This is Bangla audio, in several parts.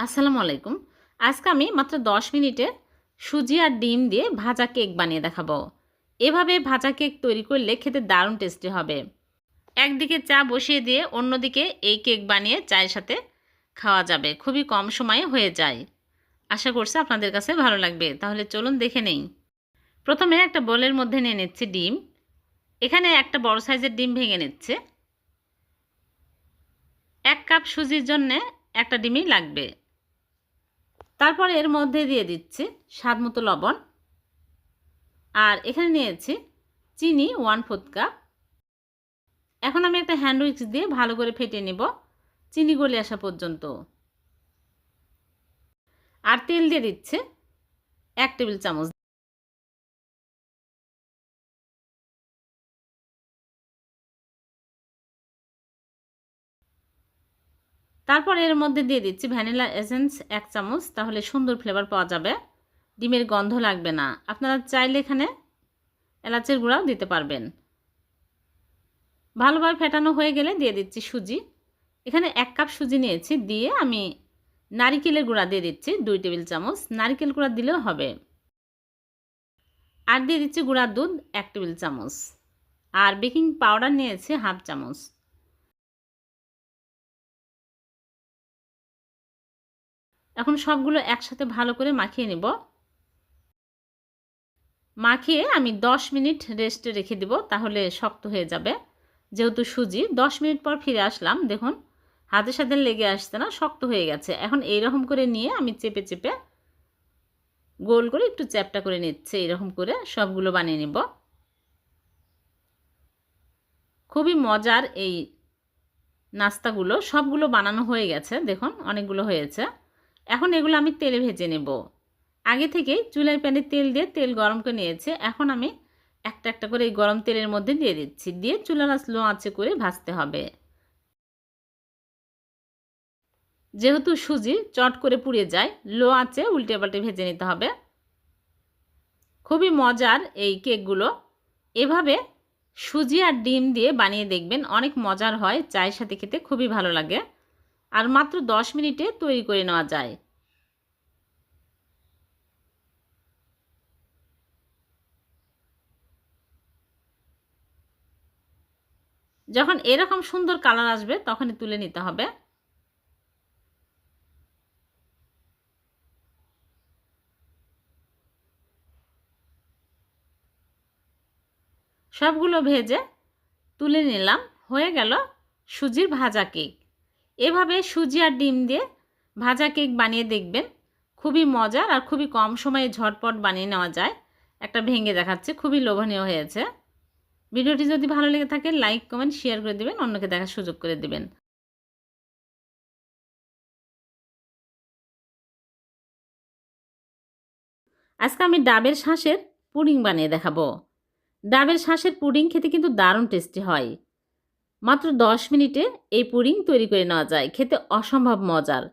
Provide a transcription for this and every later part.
আসসালামু আলাইকুম। আজকে আমি মাত্র 10 মিনিটে সুজি আর ডিম দিয়ে ভাজা কেক বানিয়ে দেখাবো। এভাবে ভাজা কেক তৈরি করলে খেতে দারুণ টেস্টি হবে। একদিকে চা বসিয়ে দিয়ে অন্যদিকে এই কেক বানিয়ে চায়ের সাথে খাওয়া যাবে। খুবই কম সময়ে হয়ে যায়। আশা করছি আপনাদের কাছে ভালো লাগবে। তাহলে চলুন দেখে নেই। প্রথমে একটা বোলের মধ্যে নিয়ে নিচ্ছি ডিম। এখানে একটা বড় সাইজের ডিম ভেঙে নিচ্ছে। এক কাপ সুজির জন্যে একটা ডিমই লাগবে। তারপর এর মধ্যে দিয়ে দিচ্ছি স্বাদ মতো লবণ। আর এখানে নিয়েছি চিনি ওয়ান ফোর্থ কাপ। এখন আমি একটা হ্যান্ড উইক্স দিয়ে ভালো করে ফেটে নেব চিনি গলে আসা পর্যন্ত। আর তেল দিয়ে দিচ্ছে এক টেবিল চামচ। তারপর এর মধ্যে দিয়ে দিচ্ছি ভ্যানিলা এসেন্স এক চামচ, তাহলে সুন্দর ফ্লেভার পাওয়া যাবে। ডিমের গন্ধ লাগবে না। আপনারা চাইলে এখানে এলাচের গুঁড়াও দিতে পারবেন। ভালোভাবে ফেটানো হয়ে গেলে দিয়ে দিচ্ছি সুজি। এখানে এক কাপ সুজি নিয়েছি, দিয়ে আমি নারিকেলের গুঁড়া দিয়ে দিচ্ছি দুই টেবিল চামচ। নারিকেল গুঁড়া দিলেও হবে। আর দিয়ে দিচ্ছি গুঁড়ার দুধ এক টেবিল চামচ। আর বেকিং পাউডার নিয়েছি হাফ চামচ। এখন সবগুলো একসাথে ভালো করে মাখিয়ে নেব। মাখিয়ে আমি 10 মিনিট রেস্টে রেখে দিব, তাহলে শক্ত হয়ে যাবে। যেহেতু সুজি 10 মিনিট পর ফিরে আসলাম, দেখুন হাতের সাথে লেগে আসছে না, শক্ত হয়ে গেছে। এখন এইরকম করে নিয়ে আমি চেপে চেপে গোল করে একটু চ্যাপটা করে নিচ্ছে এরকম করে সবগুলো বানিয়ে নেব। খুবই মজার এই নাস্তাগুলো, সবগুলো বানানো হয়ে গেছে, দেখুন, অনেকগুলো হয়েছে। এখন এগুলো আমি তেলে ভেজে নেব। আগে থেকে চুলার প্যানে তেল দিয়ে তেল গরম করে নিয়েছে। এখন আমি একটা একটা করে এই গরম তেলের মধ্যে দিয়ে দিচ্ছি। দিয়ে চুলার স্লো আঁচে করে ভাজতে হবে। যেহেতু সুজি চট করে পুড়ে যায়, লো আঁচে উল্টে পাল্টে ভেজে নিতে হবে। খুবই মজার এই কেকগুলো। এভাবে সুজি আর ডিম দিয়ে বানিয়ে দেখবেন, অনেক মজার হয়। চায়ের সাথে খেতে খুবই ভালো লাগে। আর মাত্র দশ মিনিটে তৈরি করে নেওয়া যায়। যখন এরকম সুন্দর কালার আসবে, তখনই তুলে নিতে হবে। সবগুলো ভেজে তুলে নিলাম। হয়ে গেল সুজির ভাজা কেক। এভাবে সুজি আর ডিম দিয়ে ভাজা কেক বানিয়ে দেখবেন। খুবই মজার আর খুবই কম সময়ে ঝটপট বানিয়ে নেওয়া যায়। একটা ভেঙে দেখাচ্ছে, খুবই লোভনীয় হয়েছে। ভিডিওটি যদি ভালো লেগে থাকে, লাইক, কমেন্ট, শেয়ার করে দেবেন, অন্যকে দেখার সুযোগ করে দেবেন। আজকে আমি ডাবের শাঁসের পুডিং বানিয়ে দেখাবো। ডাবের শাঁসের পুডিং খেতে কিন্তু দারুণ টেস্টি হয়। মাত্র দশ মিনিটে এই পুডিং তৈরি করে নেওয়া যায়। খেতে অসম্ভব মজার।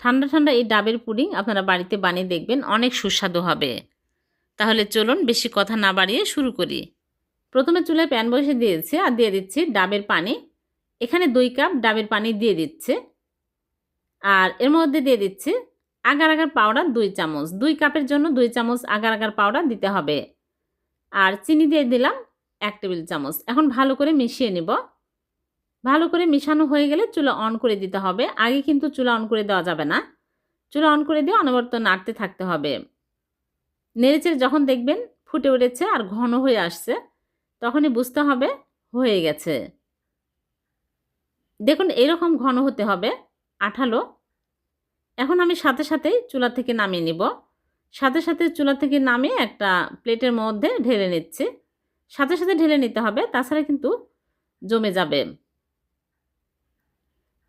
ঠান্ডা ঠান্ডা এই ডাবের পুডিং আপনারা বাড়িতে বানিয়ে দেখবেন, অনেক সুস্বাদু হবে। তাহলে চলুন বেশি কথা না বাড়িয়ে শুরু করি। প্রথমে চুলায় প্যান বসে দিয়েছি আর দিয়ে দিচ্ছি ডাবের পানি। এখানে দুই কাপ ডাবের পানি দিয়ে দিচ্ছে। আর এর মধ্যে দিয়ে দিচ্ছি আগার আগার পাউডার দুই চামচ। দুই কাপের জন্য দুই চামচ আগার আগার পাউডার দিতে হবে। আর চিনি দিয়ে দিলাম এক টেবিল চামচ। এখন ভালো করে মিশিয়ে নিব। ভালো করে মিশানো হয়ে গেলে চুলা অন করে দিতে হবে। আগে কিন্তু চুলা অন করে দেওয়া যাবে না। চুলা অন করে দিয়ে অনবরত নাড়তে থাকতে হবে। নেড়েচেড়ে যখন দেখবেন ফুটে উঠেছে আর ঘন হয়ে আসছে, তখনই বুঝতে হবে হয়ে গেছে। দেখুন, এরকম ঘন হতে হবে, আঠালো। এখন আমি সাথে সাথেই চুলা থেকে নামিয়ে নিব। সাথে সাথে চুলা থেকে নামিয়ে একটা প্লেটের মধ্যে ঢেলে নিচ্ছে। সাথে সাথে ঢেলে নিতে হবে, তাছাড়া কিন্তু জমে যাবে।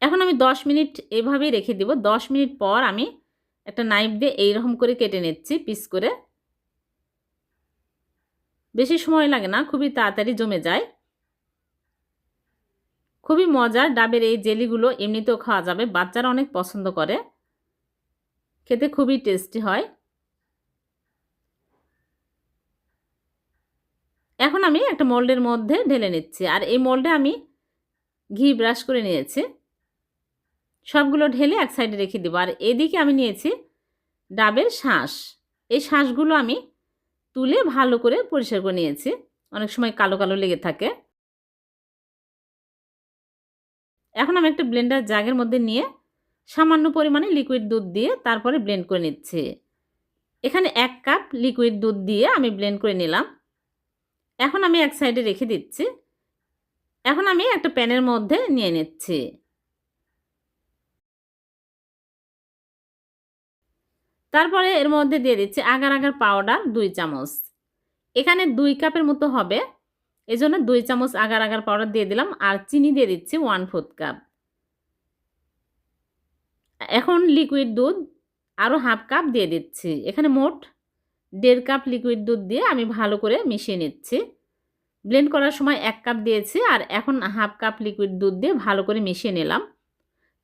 এখন আমি 10 মিনিট এভাবেই রেখে দিব। 10 মিনিট পর আমি একটা নাইফ দিয়ে এইরকম করে কেটে নিচ্ছি পিস করে। বেশি সময় লাগে না, খুবই তাড়াতাড়ি জমে যায়। খুবই মজার ডাবের এই জেলিগুলো এমনিতেও খাওয়া যাবে, বাচ্চারা অনেক পছন্দ করে। খেতে খুবই টেস্টি হয়। এখন আমি একটা মোল্ডের মধ্যে ঢেলে নিচ্ছি, আর এই মোল্ডে আমি ঘি ব্রাশ করে নিয়েছি। সবগুলো ঢেলে এক সাইডে রেখে দেবো। আর এদিকে আমি নিয়েছি ডাবের শাঁস। এই শাঁসগুলো আমি তুলে ভালো করে পরিষ্কার করে নিয়েছি। অনেক সময় কালো কালো লেগে থাকে। এখন আমি একটা ব্লেন্ডার জাগের মধ্যে নিয়ে সামান্য পরিমাণে লিকুইড দুধ দিয়ে তারপরে ব্লেন্ড করে নিচ্ছি। এখানে এক কাপ লিকুইড দুধ দিয়ে আমি ব্লেন্ড করে নিলাম। এখন আমি এক সাইডে রেখে দিচ্ছি। এখন আমি একটা প্যানের মধ্যে নিয়ে নিচ্ছি। তারপরে এর মধ্যে দিয়ে দিচ্ছি আগার আগার পাউডার দুই চামচ। এখানে দুই কাপের মতো হবে। এজন্য দুই চামচ আগার আগার পাউডার দিয়ে দিলাম আর চিনি দিয়ে দিচ্ছি ওয়ান ফোর্থ কাপ এখন লিকুইড দুধ আরও হাফ কাপ দিয়ে দিচ্ছি। এখানে মোট দেড় কাপ লিকুইড দুধ দিয়ে আমি ভালো করে মিশিয়ে নিচ্ছি। ব্লেন্ড করার সময় এক কাপ দিয়েছি আর এখন হাফ কাপ লিকুইড দুধ দিয়ে ভালো করে মিশিয়ে নিলাম।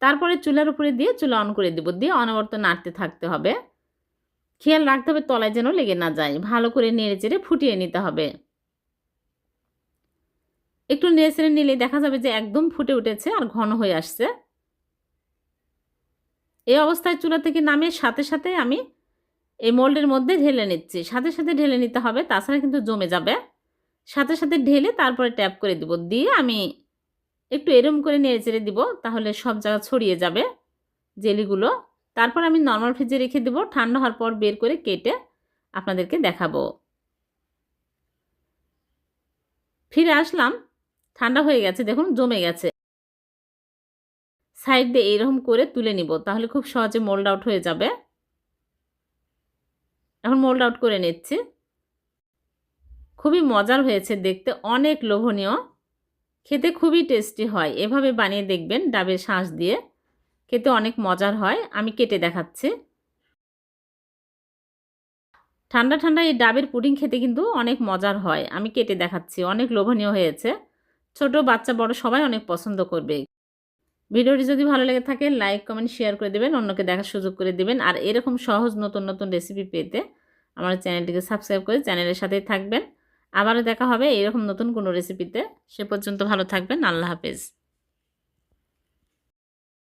তারপরে চুলার উপরে দিয়ে চুলা অন করে দেবো। দিয়ে অনবরত নাড়তে থাকতে হবে। খেয়াল রাখতে হবে তলায় যেন লেগে না যায়। ভালো করে নেড়ে চেড়ে ফুটিয়ে নিতে হবে। একটু নেড়ে চেড়ে নিলে দেখা যাবে যে একদম ফুটে উঠেছে আর ঘন হয়ে আসছে। এই অবস্থায় চুলা থেকে নামিয়ে সাথে সাথে আমি এই মোল্ডের মধ্যে ঢেলে নিচ্ছি। সাথে সাথে ঢেলে নিতে হবে, তাছাড়া কিন্তু জমে যাবে। সাথে সাথে ঢেলে তারপরে ট্যাপ করে দিব। দিয়ে আমি একটু এরম করে নেড়ে চেড়ে দিব, তাহলে সব জায়গা ছড়িয়ে যাবে, জেলিগুলো। তারপর আমি নর্মাল ফ্রিজে রেখে দেবো। ঠান্ডা হওয়ার পর বের করে কেটে আপনাদেরকে দেখাবো। ফিরে আসলাম। ঠান্ডা হয়ে গেছে, দেখুন, জমে গেছে। সাইড দিয়ে এইরকম করে তুলে নিব, তাহলে খুব সহজে মোল্ড আউট হয়ে যাবে। এখন মোল্ড আউট করে নিচ্ছি। খুবই মজার হয়েছে দেখতে, অনেক লোভনীয়। খেতে খুবই টেস্টি হয়। এভাবে বানিয়ে দেখবেন ডাবের শাঁস দিয়ে। খেতে অনেক মজার হয়। আমি কেটে দেখাচ্ছি। ঠান্ডা ঠান্ডা এই ডাবের পুডিং খেতে কিন্তু অনেক মজার হয়। আমি কেটে দেখাচ্ছি। অনেক লোভনীয় হয়েছে। ছোট বাচ্চা, বড় সবাই অনেক পছন্দ করবে। ভিডিওটি যদি ভালো লেগে থাকে, লাইক, কমেন্ট, শেয়ার করে দেবেন। অন্যকে দেখার সুযোগ করে দেবেন। আর এরকম সহজ নতুন নতুন রেসিপি পেতে আমার চ্যানেলটিকে সাবস্ক্রাইব করে চ্যানেলের সাথেই থাকবেন। আবারও দেখা হবে এরকম নতুন কোনো রেসিপিতে। সে পর্যন্ত ভালো থাকবেন। আল্লাহ হাফেজ।